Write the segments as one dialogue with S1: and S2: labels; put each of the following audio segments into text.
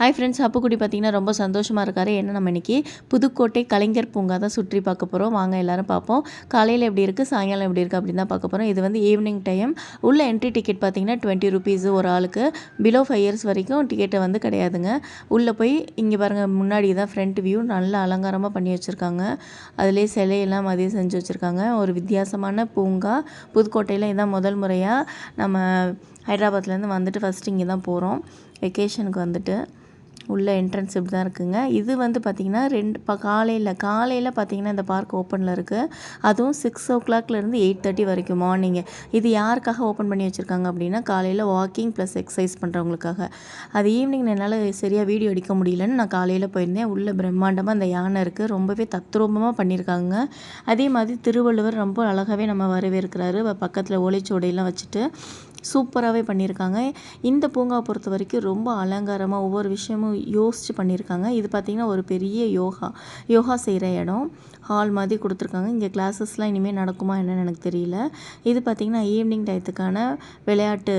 S1: Hi friends Appukutty பார்த்தீங்கன்னா ரொம்ப சந்தோஷமாக இருக்காரு. ஏன்னா நம்ம இன்றைக்கி புதுக்கோட்டை கலைஞர் பூங்கா தான் சுற்றி பார்க்க போகிறோம் வாங்க எல்லோரும் பார்ப்போம். காலையில் எப்படி இருக்குது சாயங்காலம் எப்படி இருக்குது அப்படின்னு தான் பார்க்க போகிறோம் இது வந்து ஈவினிங் டைம் உள்ள என்ட்ரி டிக்கெட் பார்த்தீங்கன்னா டுவெண்ட்டி ருபீஸ் ஒரு ஆளுக்கு. பிலோ ஃபைவ் இயர்ஸ் வரைக்கும் டிக்கெட்டை வந்து கிடையாதுங்க. உள்ளே போய் இங்கே பாருங்கள் முன்னாடி தான் ஃப்ரண்ட் வியூ நல்ல அலங்காரமாக பண்ணி வச்சுருக்காங்க. அதிலே சிலையெல்லாம் மதியம் செஞ்சு வச்சுருக்காங்க. ஒரு வித்தியாசமான பூங்கா. புதுக்கோட்டையில் இதான் முதல் முறையாக நம்ம ஹைதராபாத்லேருந்து வந்துட்டு ஃபஸ்ட்டு இங்கே தான் போகிறோம் வெக்கேஷனுக்கு வந்துட்டு. உள்ள என்ட்ரன்ஸ் இப்படி தான் இருக்குங்க. இது வந்து பார்த்திங்கன்னா ரெண்டு இப்போ காலையில் காலையில் பார்த்திங்கன்னா இந்த பார்க் ஓப்பனில் இருக்குது அதுவும் சிக்ஸ் ஓ கிளாக்லேருந்து எயிட் தேர்ட்டி வரைக்கும் மார்னிங்கு இது யாருக்காக ஓப்பன் பண்ணி வச்சுருக்காங்க அப்படின்னா காலையில் வாக்கிங் ப்ளஸ் எக்ஸசைஸ் பண்ணுறவங்களுக்காக அது ஈவினிங் என்னால் சரியாக வீடியோ எடுக்க முடியலன்னு நான் காலையில் போயிருந்தேன். உள்ள பிரம்மாண்டமாக அந்த யானை இருக்குது ரொம்பவே தத்ரூபமாக பண்ணியிருக்காங்க அதே மாதிரி திருவள்ளுவர் ரொம்ப அழகாகவே நம்ம வரவேற்கிறாரு. பக்கத்தில் ஓலைச்சுவடையெல்லாம் வச்சுட்டு சூப்பராகவே பண்ணியிருக்காங்க. இந்த பூங்காவை பொறுத்த வரைக்கும் ரொம்ப அலங்காரமாக ஒவ்வொரு விஷயமும் யோசித்து பண்ணியிருக்காங்க. இது பார்த்திங்கன்னா ஒரு பெரிய யோகா யோகா செய்கிற இடம். ஹால் மாதிரி கொடுத்துருக்காங்க. இங்கே கிளாஸஸ்லாம் இனிமேல் நடக்குமா என்னன்னு எனக்கு தெரியல. இது பார்த்திங்கன்னா ஈவினிங் டயத்துக்கான விளையாட்டு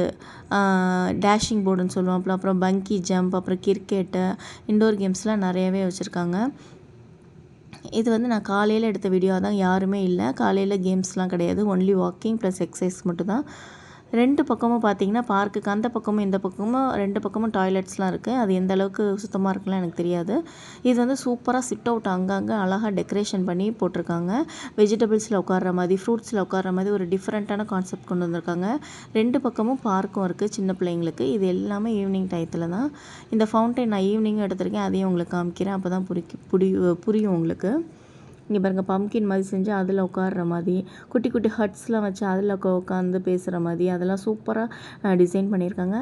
S1: டேஷிங் போர்டுன்னு சொல்லுவோம் அப்புறம் பங்கி ஜம்ப் அப்புறம் கிரிக்கெட்டு இண்டோர் கேம்ஸ்லாம் நிறையவே வச்சுருக்காங்க. இது வந்து நான் காலையில் எடுத்த வீடியோ தான் யாருமே இல்லை. காலையில் கேம்ஸ்லாம் கிடையாது. ஒன்லி வாக்கிங் ப்ளஸ் எக்ஸசைஸ் மட்டும்தான். ரெண்டு பக்கமும் பார்த்தீங்கன்னா பார்க்குக்கு அந்த பக்கமும் இந்த பக்கமும் ரெண்டு பக்கமும் டாய்லெட்ஸ்லாம் இருக்குது அது எந்த அளவுக்கு சுத்தமாக இருக்குலாம் எனக்கு தெரியாது. இது வந்து சூப்பராக சிட் அவுட் அங்கங்கே அழகாக டெக்கரேஷன் பண்ணி போட்டிருக்காங்க. வெஜிடபிள்ஸில் உட்கார்ற மாதிரி ஃப்ரூட்ஸில் உட்கார்ற மாதிரி ஒரு டிஃப்ரெண்ட்டான கான்செப்ட் கொண்டு வந்திருக்காங்க. ரெண்டு பக்கமும் பார்க்கும் இருக்குது சின்ன பிள்ளைங்களுக்கு. இது எல்லாமே ஈவினிங் டயத்தில் தான். இந்த ஃபவுண்டைன் நான் ஈவினிங்கும் எடுத்திருக்கேன் அதையும் உங்களுக்கு காமிக்கிறேன். அப்போ தான் புரியும் புரியும் உங்களுக்கு. இங்கே பாருங்கள் பம்கின் மாதிரி செஞ்சு அதில் உட்கார்ற மாதிரி குட்டி குட்டி ஹட்ஸ்லாம் வச்சு அதில் உட்காந்து பேசுகிற மாதிரி அதெல்லாம் சூப்பராக டிசைன் பண்ணியிருக்காங்க.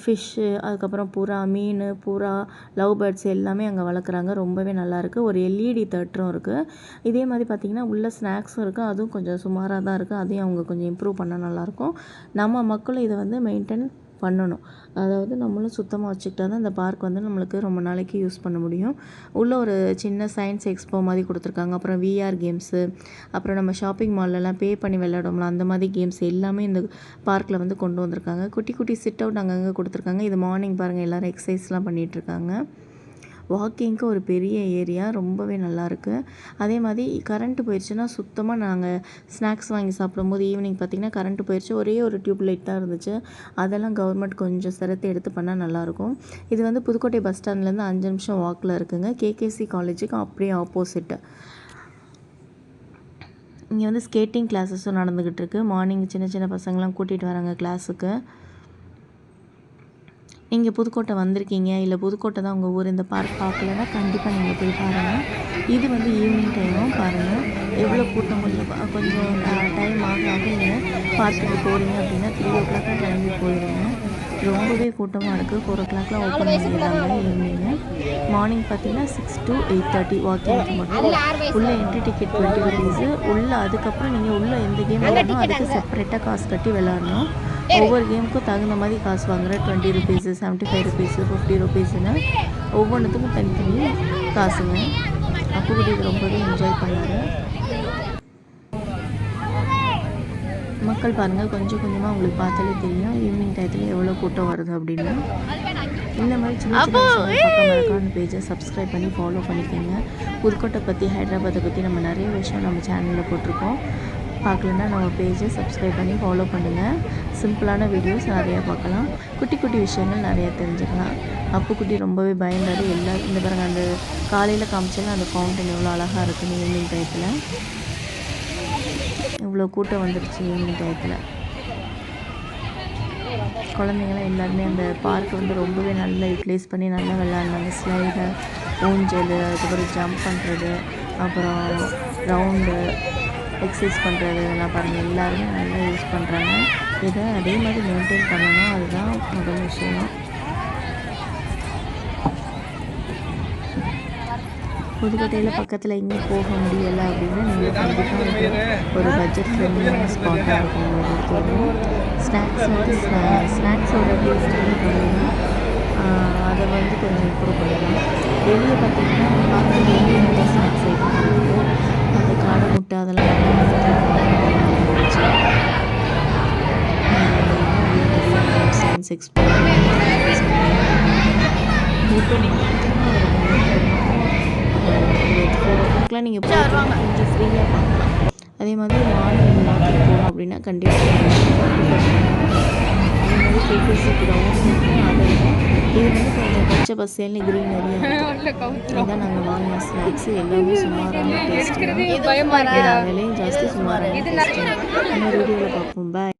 S1: ஃபிஷ்ஷு அதுக்கப்புறம் புறா மீன் புறா லவ் பேர்ட்ஸ் எல்லாமே அங்கே வளர்க்குறாங்க. ரொம்பவே நல்லாயிருக்கு ஒரு எல்இடி தேட்டரும் இருக்குது இதே மாதிரி பார்த்திங்கன்னா உள்ள ஸ்நாக்ஸும் இருக்குது அதுவும் கொஞ்சம் சுமாராக தான் இருக்குது அதையும் அவங்க கொஞ்சம் இம்ப்ரூவ் பண்ணால் நல்லாயிருக்கும் நம்ம மக்களும் இதை வந்து மெயின்டைன் பண்ணணும். அதாவது நம்மளும் சுத்தமாக வச்சுக்கிட்டா தான் இந்த பார்க் வந்து நம்மளுக்கு ரொம்ப நாளைக்கு யூஸ் பண்ண முடியும். உள்ளே ஒரு சின்ன சயின்ஸ் எக்ஸ்போ மாதிரி கொடுத்துருக்காங்க. அப்புறம் விஆர் கேம்ஸு அப்புறம் நம்ம ஷாப்பிங் மால்லலாம் பே பண்ணி விளையாடும்ல அந்த மாதிரி கேம்ஸ் எல்லாமே இந்த பார்க்கில் வந்து கொண்டு வந்திருக்காங்க. குட்டி குட்டி சிட் அவுட் அங்கங்கே கொடுத்துருக்காங்க. இது மார்னிங் பாருங்கள் எல்லோரும் எக்ஸசைஸ்லாம் பண்ணிகிட்ருக்காங்க வாக்கிங்க்கு ஒரு பெரிய ஏரியா ரொம்பவே நல்லாயிருக்கு அதே மாதிரி கரண்ட்டு போயிடுச்சுன்னா சுத்தமாக நாங்கள் ஸ்நாக்ஸ் வாங்கி சாப்பிடும்போது ஈவினிங் பார்த்திங்கன்னா கரண்ட்டு போயிடுச்சு ஒரே ஒரு டியூப் லைட் தான் இருந்துச்சு. அதெல்லாம் கவர்மெண்ட் கொஞ்சம் சிரத்தை எடுத்து பண்ணால் நல்லாயிருக்கும் இது வந்து புதுக்கோட்டை பஸ் ஸ்டாண்ட்லேருந்து அஞ்சு நிமிஷம் வாக்கில் இருக்குங்க. கேகேசி காலேஜுக்கு அப்படியே ஆப்போசிட்டு இங்கே வந்து ஸ்கேட்டிங் கிளாஸஸும் நடந்துக்கிட்டு இருக்குது மார்னிங் சின்ன சின்ன பசங்களாம் கூட்டிகிட்டு வராங்க கிளாஸுக்கு நீங்கள் புதுக்கோட்டை வந்திருக்கீங்க இல்லை புதுக்கோட்டை தான் உங்கள் ஊர் இந்த பார்க் பார்க்கலன்னா கண்டிப்பாக நீங்கள் போய் பாருங்கள் இது வந்து ஈவினிங் டைமும் பாருங்கள் எவ்வளோ கூட்டம் கொஞ்சம் கொஞ்சம் டைம் ஆக ஆக நீங்கள் பார்க்குக்கு போகிறீங்க அப்படின்னா த்ரீ ஓ கிளாக்காக கிளம்பி போயிடுங்க ரொம்பவே கூட்டமாக இருக்குது ஃபோர் ஓ கிளாக்லாம் ஓப்பன் பண்ணிடுறாங்க ஈவினிங்கு மார்னிங் பார்த்தீங்கன்னா சிக்ஸ் டு எயிட் தேர்ட்டி வாக்கிங்க்கு மட்டும். உள்ளே என்ட்ரி டிக்கெட் டுவெண்ட்டி ருபீஸு உள்ளே அதுக்கப்புறம் நீங்கள் உள்ளே எந்த கேம் விளாடணும் அதுக்கு செப்பரேட்டாக காசு கட்டி விளாட்ணும் ஒவ்வொரு கேமுக்கும் தகுந்த மாதிரி காசு வாங்குற twenty rupees seventy five rupees fifty ருபீஸுன்னு ஒவ்வொன்றுத்துக்கும் தனித்தனி காசுங்க. அப்போ கூட இது ரொம்பவே என்ஜாய் பண்ணார் மக்கள் பாருங்கள் கொஞ்சம் கொஞ்சமாக உங்களுக்கு பார்த்தாலே தெரியும் ஈவினிங் டயத்தில் எவ்வளோ கூட்டம் வருது அப்படின்னு. இந்த மாதிரி சின்ன சின்ன பேஜை சப்ஸ்கிரைப் பண்ணி ஃபாலோ பண்ணிக்கோங்க. புதுக்கோட்டை பற்றி ஹைதராபாத்தை பற்றி நம்ம நிறைய விஷயம் நம்ம சேனலில் போட்டிருக்கோம். பார்க்கலன்னா நம்ம பேஜை சப்ஸ்கிரைப் பண்ணி ஃபாலோ பண்ணுங்கள் சிம்பிளான வீடியோஸ் நிறையா பார்க்கலாம். குட்டி குட்டி விஷயங்கள் நிறையா தெரிஞ்சுக்கலாம். அப்போ குட்டி ரொம்பவே பயந்தார் எல்லா இந்த பாருங்க அந்த காலையில் காமிச்சாலும் அந்த ஃபவுண்டன் எவ்வளோ அழகாக இருக்குன்னு ஈவினிங் டயத்தில் இவ்வளோ கூட்டம் வந்துடுச்சு ஈவினிங் டயத்தில் குழந்தைங்களாம் எல்லாருமே அந்த பார்க் வந்து ரொம்பவே நல்லா யூட்டிலைஸ் பண்ணி நல்லா விளாட்னாங்க ஸ்லைடு ஊஞ்சல் அதுக்கப்புறம் ஜம்ப் பண்ணுறது அப்புறம் ரவுண்டு எக்ஸசைஸ் பண்ணுறது இதெல்லாம் பாருங்கள் எல்லாருமே நல்லா யூஸ் பண்ணுறாங்க இதை அதே மாதிரி மெயின்டைன் பண்ணணும். அதுதான் முதல் விஷயம். புதுக்கோட்டையில் பக்கத்தில் எங்கே போக முடியலை அப்படின்னா நீங்கள் கண்டிப்பாக ஒரு பட்ஜெட் ஃப்ரெண்ட்லியான ஸ்பாட்டாக இருக்கும். ஒவ்வொருத்தரும் ஸ்நாக்ஸ் வந்து ஸ்நாக்ஸோட டேஸ்ட் வந்து பார்த்தீங்கன்னா அதை வந்து கொஞ்சம் இம்ப்ரூவ் பண்ணலாம். வெளியே பார்த்தீங்கன்னா பார்த்து வெளியே நிறைய ஸ்நாக்ஸ் ஐட்டம் இருக்குது அந்த காடை முட்டை அதெல்லாம் ஓ கிளாக்லாம் நீங்கள் போயிட்டு கொஞ்சம் ஃப்ரீயாக பார்க்கலாம் அதே மாதிரி மார்னிங் வாக்கிங் போகணும் அப்படின்னா கண்டிப்பாக அதே மாதிரி கேபிசி கிரவுண்ட் இருக்குது அது இருக்கும் இது வந்து கொஞ்சம் பச்சை பசேல்னு க்ரீனரியாக இதான் நாங்கள் வாங்கின ஸ்நாக்ஸ் எல்லாமே சுமாரான டேஸ்ட்டு
S2: பயமா
S1: விலையும் ஜாஸ்தி சுமாரான டேஸ்ட்டு இன்னொரு வீடியோவில் பார்ப்போம். பாய்